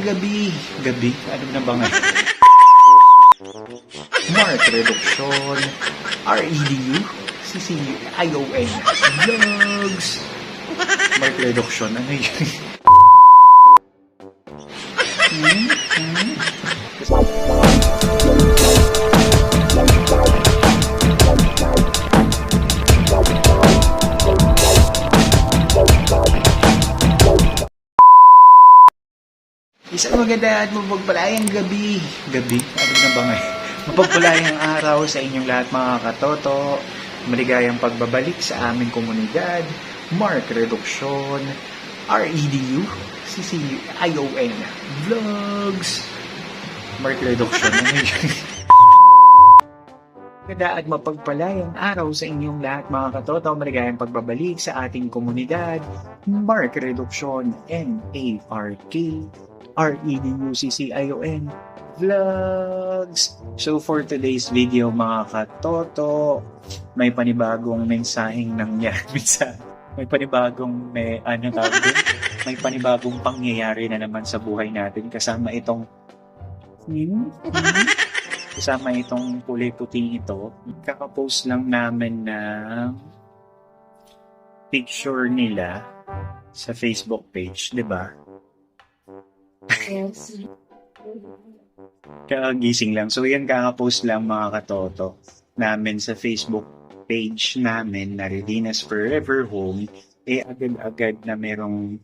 gabi. Gabi? Ano na ba nga? Mark Reduction. R-E-D-U. C-C-I-O-N. Vlogs. Mark Reduction. Ano yun? Hmm? Hmm? Isang maganda at mapagpalayang gabi. Gabi? Ano na ba ngayon? Mapagpalayang araw sa inyong lahat mga katoto. Maligayang pagbabalik sa aming komunidad. Mark Reduction. R-E-D-U. C-C-I-O-N. Vlogs. Mark Reduction. Maganda at mapagpalayang araw sa inyong lahat mga katoto. Maligayang pagbabalik sa ating komunidad. Mark Reduction. M-A-R-K. R-E-D-U-C-C-I-O-N Vlogs! So for today's video mga katoto, may panibagong mensaheng nangyari sa may panibagong may ano tawag doon? may panibagong pangyayari na naman sa buhay natin kasama itong Hmm? Kasama itong kulay puting ito kakapost lang namin ng picture nila sa Facebook page, 'di ba? Yes. Kagising lang. So, yan kaka-post lang mga katoto namin sa Facebook page namin na Redinas Forever Home. Eh, agad-agad na merong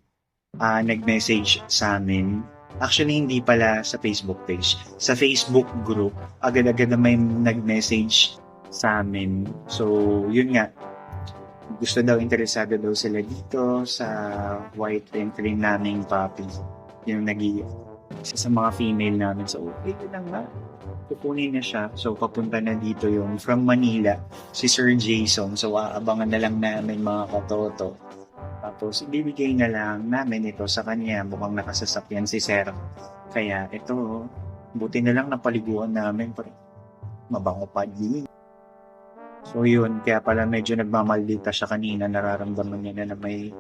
ah, nag-message sa amin. Actually, hindi pala sa Facebook page. Sa Facebook group, agad-agad na may nag-message sa amin. So, yun nga. Gusto daw, interesado daw sila dito sa white and cream naming puppy. Yung nag isa sa mga female namin. So, okay, lang nga. Kukunin na siya. So, papunta na dito yung from Manila, si Sir Jason. So, aabangan na lang namin mga katoto. Tapos, ibibigay na lang namin ito sa kanya. Mukhang nakasasakyan si Sir. Kaya, ito, buti na lang napaliguan namin. Mabango pa din. So, yun. Kaya pala medyo nagmamaldita siya kanina. Nararamdaman niya na, na may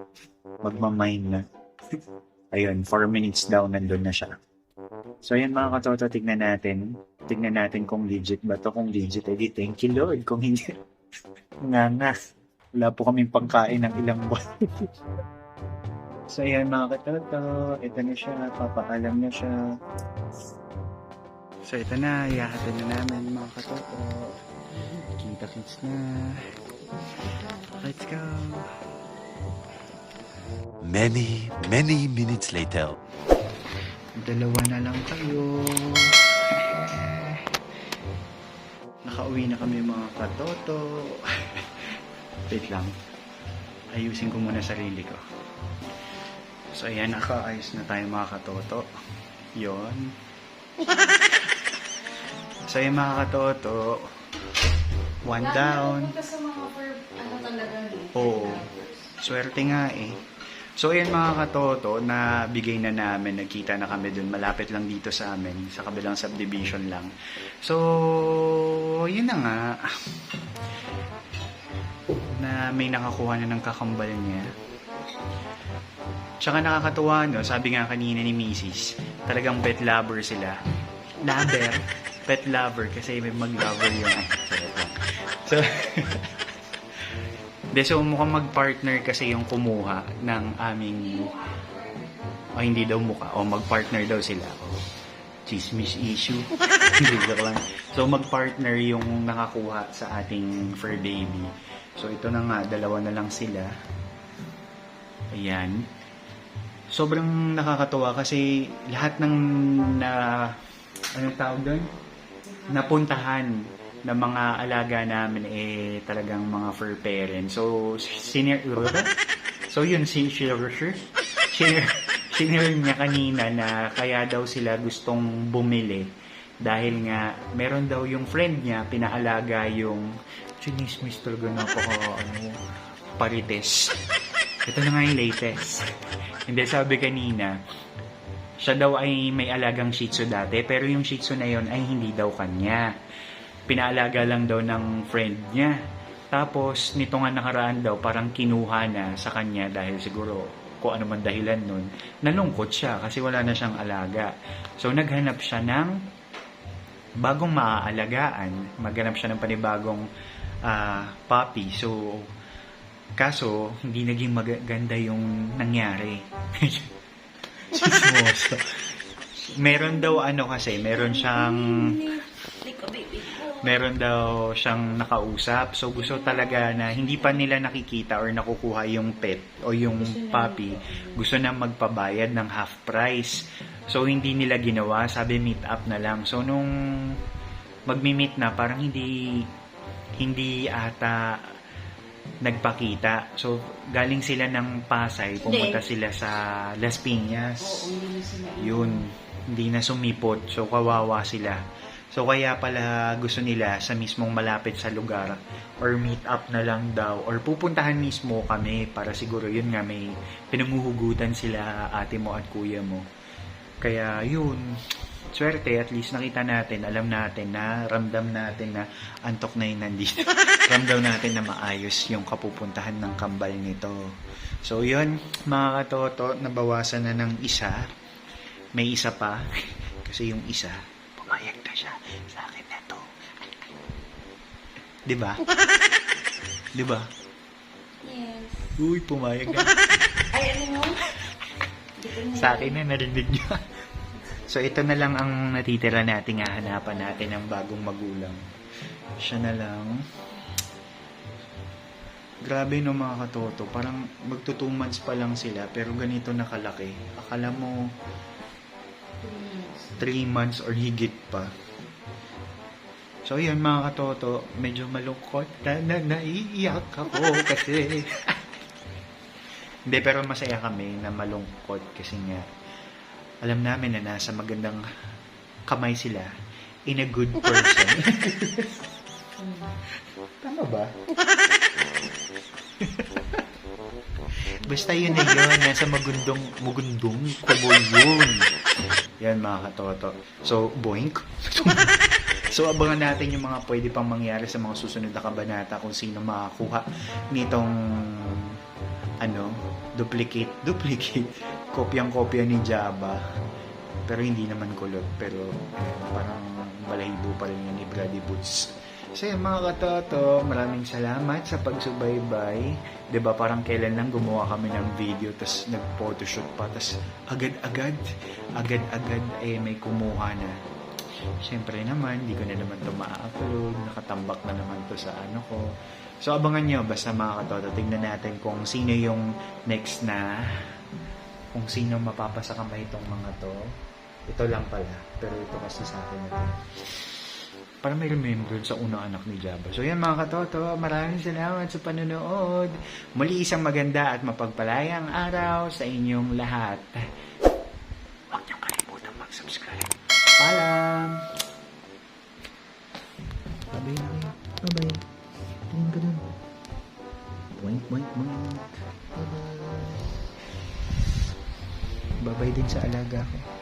magmamind na. Ayun, 4 minutes daw nandun na siya. So, ayan mga katoto, tignan natin. Tignan natin kung legit ba to. Kung legit, edi thank you Lord. Kung hindi, nga nga. Wala po kaming pagkain ng ilang buwan. so, ayan mga katoto. Ito na siya. Papaalam na siya. So, ito na. Iyahatid na namin mga katoto. Kita-kits na. Let's go. Many, many minutes later. Dalawa na lang tayo. Nakauwi na kami mga katoto. Wait lang. Ayusin ko muna sarili ko. So ayan, nakaayos na tayo mga katoto. Yon. so ayan mga katoto. One down. Punta sa mga for, ano talaga. Oo. Swerte nga eh. So ayan mga katoto, na bigay na namin, nagkita na kami dun, malapit lang dito sa amin, sa kabilang subdivision lang. So, yun na nga. Na may nakakuha na ng kakambal niya. Tsaka nakakatuwa, no? Sabi nga kanina ni Mrs. Talagang pet lover sila. Lover. Pet lover kasi may mag-lover yung... So, De, so mukhang mag-partner kasi yung kumuha ng aming o hindi daw mukha. O mag-partner daw sila. O chismis issue. Hindi lang. So mag-partner yung nakakuha sa ating fur baby. So ito na nga dalawa na lang sila. Ayan. Sobrang nakakatuwa kasi lahat ng na anong tawag doon? Napuntahan ng mga alaga namin eh talagang mga fur parents. So, senior, so yun, si senior, senior niya kanina na kaya daw sila gustong bumili dahil nga meron daw yung friend niya pinaalaga yung chinismis talaga napaka ano parites. Ito na nga yung latest. Hindi sabi kanina siya daw ay may alagang shih tzu dati pero yung shih tzu na yon ay hindi daw kanya pinaalaga lang daw ng friend niya. Tapos, nito nga nakaraan daw, parang kinuha na sa kanya dahil siguro kung ano man dahilan nun, nalungkot siya kasi wala na siyang alaga. So, naghanap siya ng bagong maaalagaan. Maghanap siya ng panibagong ah, puppy. So, kaso, hindi naging maganda yung nangyari. Sismoso. meron daw ano kasi, meron siyang meron daw siyang nakausap. So gusto talaga na hindi pa nila nakikita or nakukuha yung pet o yung puppy. Gusto na magpabayad ng half price. So hindi nila ginawa, sabi meet up na lang. So nung magmi-meet na parang hindi hindi ata nagpakita. So galing sila ng Pasay, pumunta sila sa Las Piñas yun, hindi na sumipot. So, kawawa sila. So, kaya pala gusto nila sa mismong malapit sa lugar or meet up na lang daw or pupuntahan mismo kami para siguro yun nga may pinanguhugutan sila ate mo at kuya mo. Kaya yun, swerte at least nakita natin, alam natin na ramdam natin na antok na yun nandito. ramdam natin na maayos yung kapupuntahan ng kambal nito. So yun, mga katoto, nabawasan na ng isa. May isa pa. Kasi yung isa, pumayag na siya sa akin na to. Di ba? Di ba? Yes. Uy, pumayag na. Ay, ano mo? Sa akin na narinig niya. So, ito na lang ang natitira nating hahanapan natin ng bagong magulang. Siya na lang. Grabe no mga katoto. Parang magto 2 months pa lang sila pero ganito nakalaki. Akala mo 3 months or higit pa. So yun mga katoto, medyo malungkot na, na naiiyak ako kasi hindi pero masaya kami na malungkot kasi nga alam namin na nasa magandang kamay sila in a good person. Tama ba? Basta yun na yun. Nasa magundong, magundong kubo yun. Yan mga katoto. So, boink. So, abangan natin yung mga pwede pang mangyari sa mga susunod na kabanata kung sino makakuha nitong ano, duplicate, duplicate, kopyang-kopya ni Jabba. Pero hindi naman kulot. Pero parang balahibo pa rin yun ni Brady Boots. So yun mga katoto, maraming salamat sa pagsubaybay. ba parang kailan lang gumawa kami ng video tapos nag-photoshoot pa tapos agad-agad, agad-agad eh may kumuha na. Siyempre naman, hindi ko na naman ito ma-upload. Nakatambak na naman to sa ano ko. So abangan nyo, basta mga katoto, tingnan natin kung sino yung next na kung sino mapapasa kamay itong mga to. Ito lang pala, pero ito kasi sa akin na para may remembrance sa unang anak ni Jabba. So yan mga katoto, maraming salamat sa panonood. Muli isang maganda at mapagpalayang araw sa inyong lahat. Sa alaga ko.